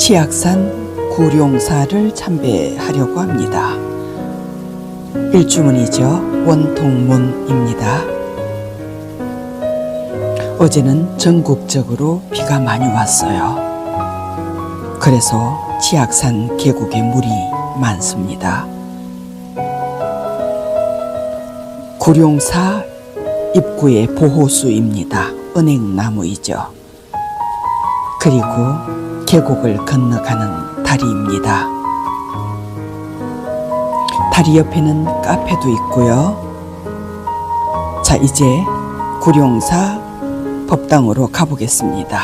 치악산 구룡사를 참배하려고 합니다. 일주문이죠. 원통문입니다. 어제는 전국적으로 비가 많이 왔어요. 그래서 치악산 계곡에 물이 많습니다. 구룡사 입구의 보호수입니다. 은행나무이죠. 그리고 계곡을 건너가는 다리입니다. 다리 옆에는 카페도 있고요. 자, 이제 구룡사 법당으로 가보겠습니다.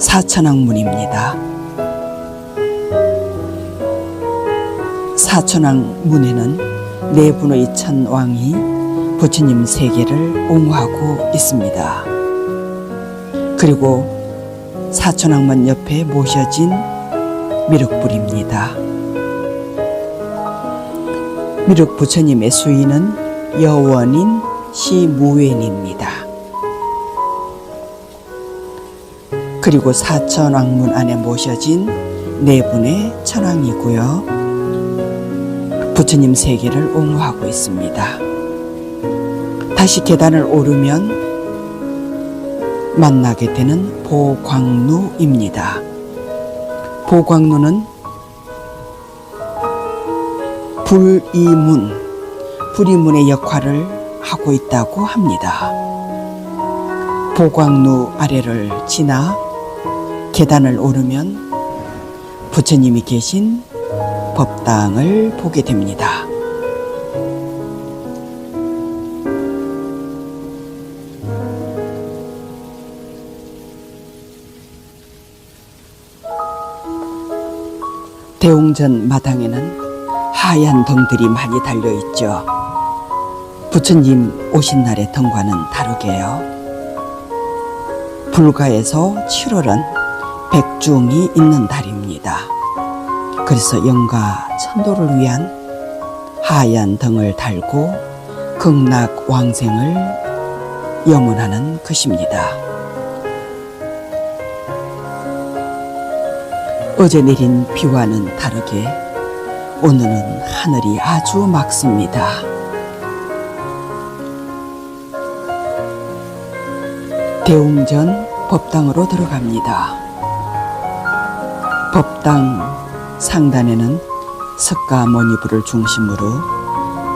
사천왕문입니다. 사천왕문에는 네 분의 천왕이 부처님 세계를 옹호하고 있습니다. 그리고 사천왕문 옆에 모셔진 미륵불입니다. 미륵 부처님의 수인은 여원인 시무웬입니다. 그리고 사천왕문 안에 모셔진 네 분의 천왕이고요. 부처님 세계를 옹호하고 있습니다. 다시 계단을 오르면 만나게 되는 보광루입니다. 보광루는 불이문, 불이문의 역할을 하고 있다고 합니다. 보광루 아래를 지나 계단을 오르면 부처님이 계신 법당을 보게 됩니다. 대웅전 마당에는 하얀 덩들이 많이 달려 있죠. 부처님 오신 날의 덩과는 다르게요. 불가에서 7월은 백중이 있는 달입니다. 그래서 영가 천도를 위한 하얀 덩을 달고 극락 왕생을 염원하는 것입니다. 어제 내린 비와는 다르게 오늘은 하늘이 아주 맑습니다. 대웅전 법당으로 들어갑니다. 법당 상단에는 석가 모니부를 중심으로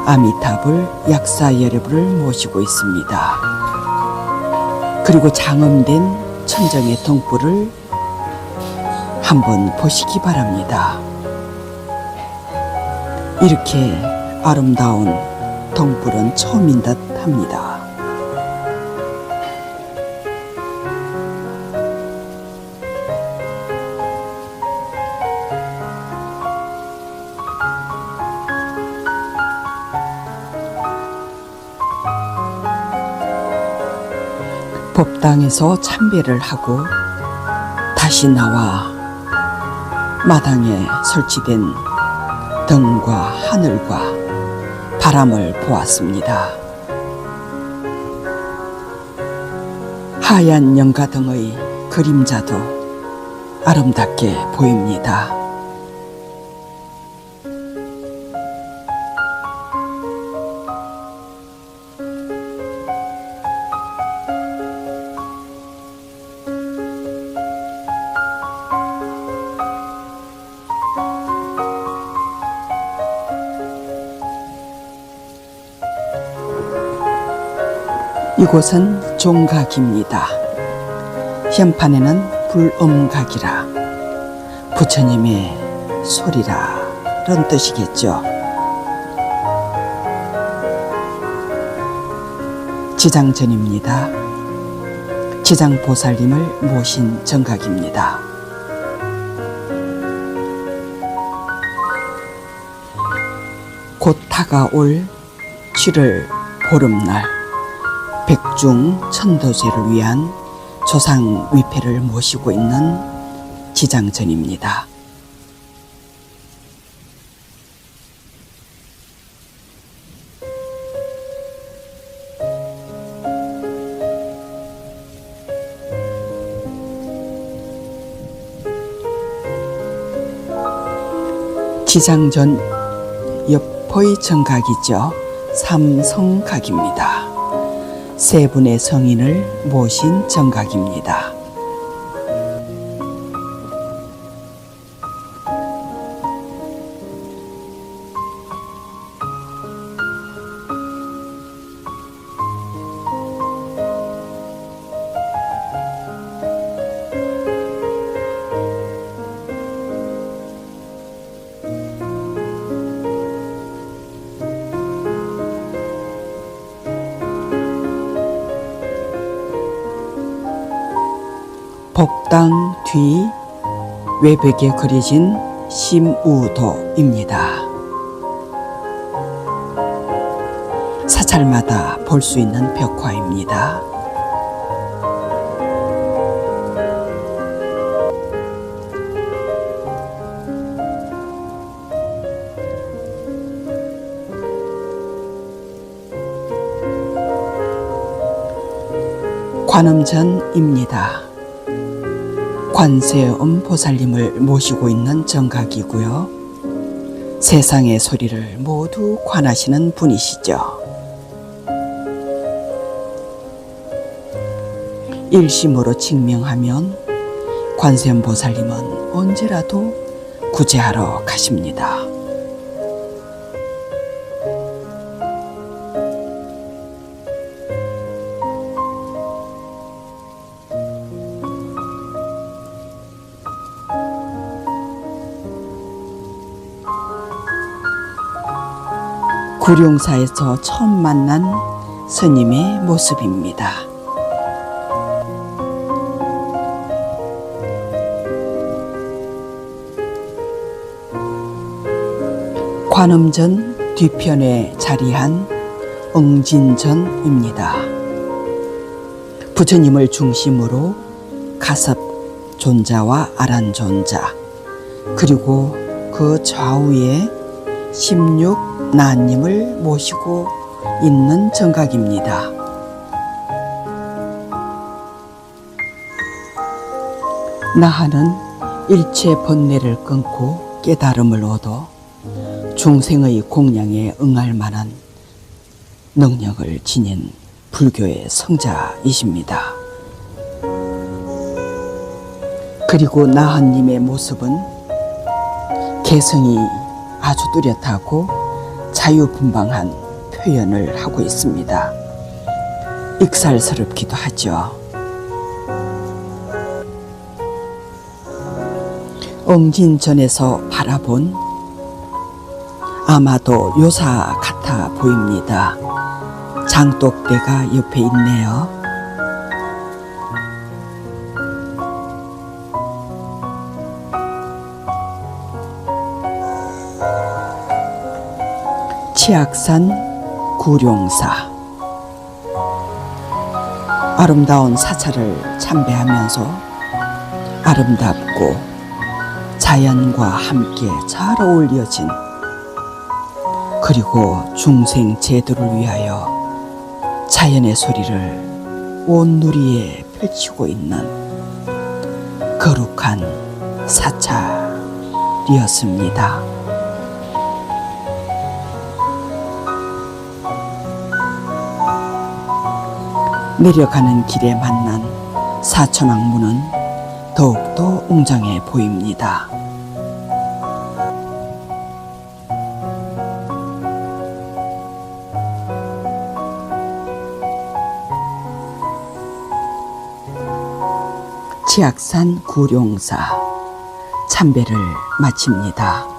아미타불, 약사 여러분을 모시고 있습니다. 그리고 장엄된 천정의 동불을 한번 보시기 바랍니다. 이렇게 아름다운 동불은 처음인 듯 합니다. 법당에서 참배를 하고 다시 나와 마당에 설치된 등과 하늘과 바람을 보았습니다. 하얀 영가등의 그림자도 아름답게 보입니다. 이곳은 종각입니다. 현판에는 불음각이라 부처님의 소리라는 뜻이겠죠. 지장전입니다. 지장보살님을 모신 정각입니다. 곧 다가올 7월 보름날 백중 천도제를 위한 조상 위패를 모시고 있는 지장전입니다. 시장전 옆의 정각이죠. 삼성각입니다. 세 분의 성인을 모신 정각입니다. 복당 뒤 외벽에 그려진 심우도입니다. 사찰마다 볼 수 있는 벽화입니다. 관음전입니다. 관세 음 보살님을 모시고 있는 정각이고요. 세상의 소리를 모두 관하시는 분이시죠. 일심으로 증명하면 관세음 보살님은 언제라도 구제하러 가십니다. 구룡사에서 처음 만난 스님의 모습입니다. 관음전 뒤편에 자리한 응진전입니다. 부처님을 중심으로 가섭 존자와 아란 존자 그리고 그 좌우에 16 나님을 모시고 있는 정각입니다. 나하는 일체 번뇌를 끊고 깨달음을 얻어 중생의 공양에 응할 만한 능력을 지닌 불교의 성자이십니다. 그리고 나하님의 모습은 개성이 아주 뚜렷하고 자유분방한 표현을 하고 있습니다. 익살스럽기도 하죠. 엉진전에서 바라본 아마도 요사 같아 보입니다. 장독대가 옆에 있네요. 치악산 구룡사 아름다운 사찰을 참배하면서 아름답고 자연과 함께 잘 어울려진 그리고 중생 제도를 위하여 자연의 소리를 온 누리에 펼치고 있는 거룩한 사찰이었습니다. 내려가는 길에 만난 사천왕문은 더욱더 웅장해 보입니다. 치악산 구룡사 참배를 마칩니다.